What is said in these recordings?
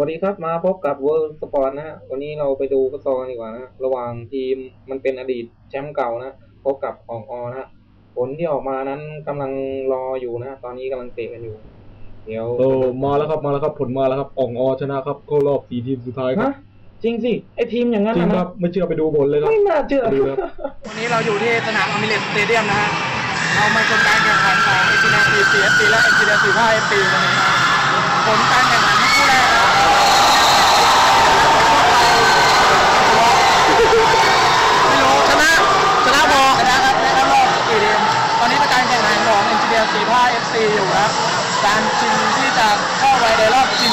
วัสดีครับมาพบกับเวิร์สปอร์ตนะฮะวันนี้เราไปดูฟุตซอลกันดีกว่านะ ระหว่างทีมมันเป็นอดีตแชมป์เก่านะพบกับของอนะฮะผลที่ออกมานั้นกำลังรออยู่นะตอนนี้กำลังเตะกันอยู่ เดี๋ยวโอ้มาแล้วครับมาแล้วครับผลมาแล้วครับอ่องอชนะครับเข้ารอบสี่ทีมสุดท้ายครัฮะบจริงสิไอทีมอย่างนั้นจริงนะครับไม่เชื่อไปดูผลเลยครับไม่น่าเชื่อดูครับวันนี้เราอยู่ที่สนามอมิเรตสเตเดียมนะฮะเรามาชมการแข่งขันของเอ็นจีเนียร์สี่สี่เอฟซีและเอ็นจีเนียร์สี่ห้าเอฟซีวันนี้นะผลการแข่งขัน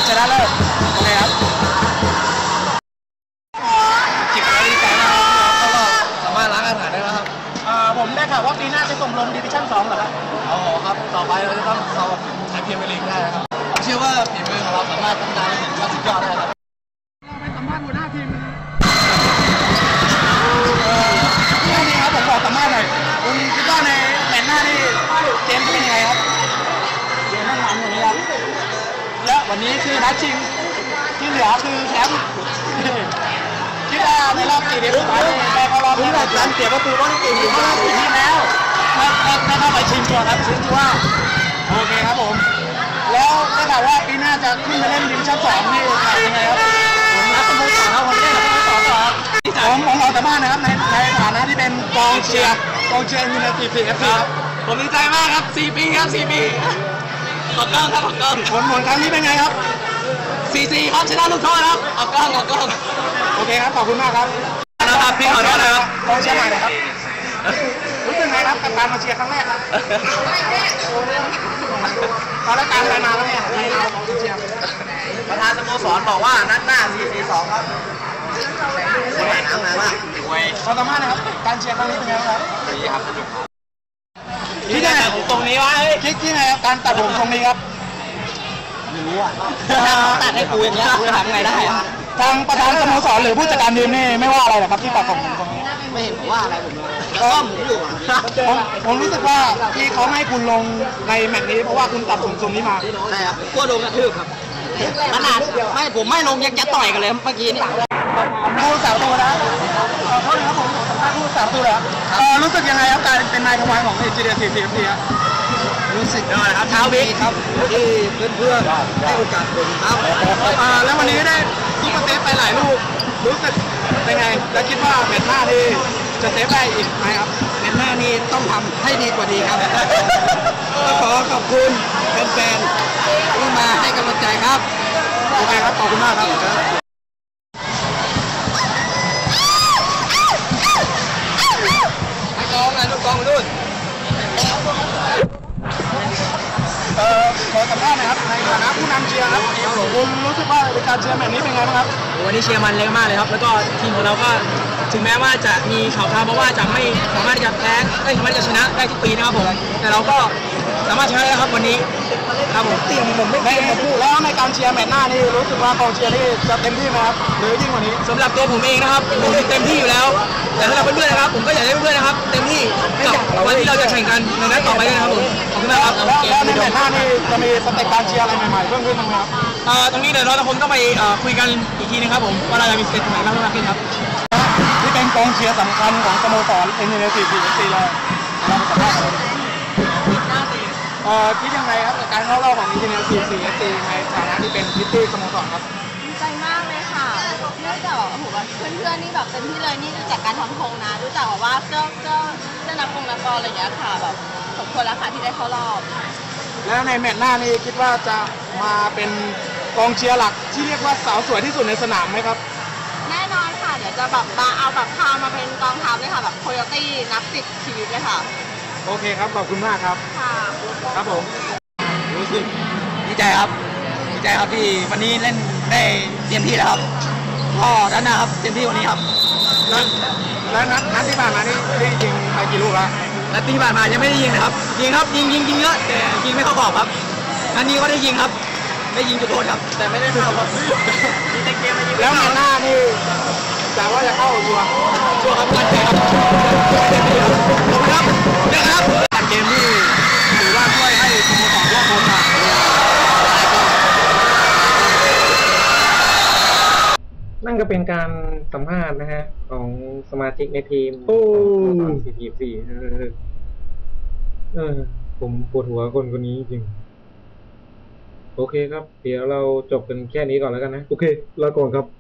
ชิงชนะเลิศโอเคครับจิบแล้วดีใจมากครับแล้วก็สามารถล้างอาถรรพ์ได้แล้วครับอ่าผมได้ข่าวว่าปีหน้าจะส่งลงดิวิชั่น2เหรอครับอ๋อครับต่อไปเราจะต้องเข้าใช้เพียงเมลีกได้ครับผมเชื่อว่าฝีมือของเราสามารถพัฒนาไปถึงขั้นสุดยอดได้ครับเราไปสัมภาษณ์หัวหน้าทีมนะนี่นี่ครับผมขอสัมภาษณ์หน่อยคุณคิดว่าในแมตช์หน้านี่เกมจะเป็นยังไงครับ เกมมันมันอย่างนี้ครับ และวันนี้คือนัดชิงที่เหลือคือแชมป์คิดว่าในรอบสี่ทีมสุดท้ายนี่ได้เข้ารอบนี้การเสียประตูว่าสี่ทีมเข้ารอบสี่ทีมแล้วไม่ไม่ไม่เข้าไปชิงตัวครับชิงตัวโอเคครับผม แล้วได้ข่าวว่าปีหน้าจะขึ้นมาเล่นดิวิชั่นสองนี่ข่าวยังไงครับผมรักสโมสรครับผมเล่นสโมสรต่อครับผมผมขอสัมภาษณ์นะครับในในฐานะที่เป็นกองเชียร์กองเชียร์ยูไนเต็ดซีเอฟซีครับผมดีใจมากครับสี่ปีครับสี่ปี ขอบคุณครับขอบคุณผลผลครั้งนี้เป็นไงครับสี่สี่ครับชนะลูกโทษครับขอบคุณขอบคุณโอเคครับขอบคุณมากครับนะครับพี่ขอโทษนะครับกองเชียร์ใหม่นะครับรู้สึกไงครับกับการมาเชียร์ครั้งแรกครับตอนแรกการอะไรมาแล้วเนี่ยให้เราของเชียร์ประธานสโมสรบอกว่านัดหน้า4-4-2ครับสนามน้ำมากขอสัมภาษณ์นะครับการเชียร์ครั้งนี้เป็นไงบ้างครับดีครับ คิดยังไงตรงนี้วะเฮ้ยคิดยังไงครับการตัดผมตรงนี้ครับรู้อะตัดให้กูอย่างเงี้ยกูจะทำไงได้อะทางประธานสโมสรหรือผู้จัดการทีมนี่ไม่ว่าอะไรหรอกครับที่ตัดผมตรงนี้ไม่เห็นผมว่าอะไรผมเลยก็หมูอยู่อะผมผมรู้สึกว่าที่เขาให้คุณลงในแมตช์นี้เพราะว่าคุณตัดผมทรงนี้มาใช่ครับกลัวโดนกระทืบครับขนาดไม่ผมไม่ลงยังจะต่อยกันเลยเมื่อกี้นี่ผู้สาวตัวนะขอโทษนะครับผม ท่านผู้สาวตัวนะเอ่อรู้สึกยังไงครับการเป็นนายทวารของเอเจเดียสี่สี่สี่ครับรู้สึกยอดครับเท้าบิ๊กครับที่เพื่อนๆให้โอกาสผมครับอ่าแล้ววันนี้ได้ซุปเปอร์เซฟไปหลายลูกรู้สึกเป็นไงแล้วคิดว่าแมตช์หน้าที่จะเซฟได้อีกไหมครับในหน้านี้ต้องทำให้ดีกว่านี้ครับก็ขอขอบคุณแฟนๆที่มาให้กำลังใจครับโอเคครับขอบคุณมากครับ นะลูกกองนู่นเอ่อขอสัมภาษณ์หนะครับในฐานะผู้นำเชียร์ครับคุณรู้สึกว่าการเชียร์แมตช์นี้เป็นไงบ้างครับ วันนี้เชียร์มันเล็กมากเลยครับ แล้วก็ทีมของเราก็ถึงแม้ว่าจะมีข่าวคราวมาว่าจะไม่สามารถที่จะแพ้ไม่สามารถที่จะชนะได้ทุกปีนะครับผม แต่เราก็สามารถชนะได้ครับวันนี้ครับผมเตรียมผมไม่ได้พูดแล้วในการเชียร์แมตช์หน้านี่รู้สึกว่ากองเชียร์นี่จะเต็มที่ไหมครับหรือยิ่งกว่านี้สำหรับตัวผมเองนะครับผมเต็มที่อยู่แล้ว แต่สำหรับเพื่อนๆนะครับ ผมก็อยากให้เพื่อนๆนะครับ เต็มที่กับวันที่เราจะแข่งกันในนัดต่อไปด้วยนะครับผมขอบคุณมากครับแล้วแล้วในแมตช์หน้านี่จะมีสเต็ปการเชียร์อะไรใหม่ๆเพิ่มขึ้นไหมครับเอ่อตรงนี้เดี๋ยวเราคงต้องไปเอ่อคุยกันอีกทีนึงครับผมว่าเราจะมีสเต็ปไหนบ้างมากขึ้นครับที่เป็นกองเชียร์สำคัญของสโมสรเอ็นเอซีพีเอซีเราเราไปสัมภาษณ์กันเอ่อคิดยังไงครับกับการเข้ารอบของอินเตอร์เน็ตซีซีเอซีในฐานะที่เป็นพิตตี้สโมสรครับดีใจมาก เลยค่ะเนื่องจากแบบโอ้โหแบบเพื่อนๆนี่แบบเต็มที่เลยนี่รู้จักการทำธงนะ รู้จักแบบว่าเจ้าเจ้าเจ้านักกงนักกออะไรอย่างเงี้ยค่ะแบบสมควรแล้วค่ะที่ได้เข้ารอบ แล้วในแมตช์หน้านี่คิดว่าจะมาเป็นกองเชียร์หลักที่เรียกว่าสาวสวยที่สุดในสนามไหมครับ แน่นอนค่ะ เดี๋ยวจะแบบมาเอาแบบพามาเป็นกองทัพเลยค่ะแบบโคโยตี้นับสิบชีวิตเลยค่ะโอเคครับ ขอบคุณมากครับ ค่ะ ครับผม รู้สึกดีใจครับ ดีใจครับที่วันนี้เล่นได้เต็มที่แล้วครับ ก็ด้านหน้าครับเต็มที่วันนี้ครับแล้วแล้วนัดนัดที่ผ่านมานี่ได้ยิงไปกี่ลูกแล้วและปีที่ผ่านมายังไม่ได้ยิงนะครับยิงครับยิงยิงยิงเยอะแต่ยิงไม่เข้ากรอบครับอันนี้ก็ได้ยิงครับได้ยิงจุดโทษครับ แต่ไม่ได้เข้าครับมีแต่เกมมายิงแล้วแมตช์หน้านี่แต่ว่าจะเข้าชัวร์ชัวร์ครับมั่นใจครับเต็มที่ครับขอบคุณครับนะครับเกมนี่ถือว่าช่วยให้สโมสรรวบรวมมา ก็เป็นการสัมภาษณ์นะฮะ ของสมาชิกในทีมโอ้สี่ทีมสี่เออเออ ผมปวดหัวคนคนนี้จริง โอเคครับ เดี๋ยวเราจบกันแค่นี้ก่อนแล้วกันนะ โอเคลาก่อนครับ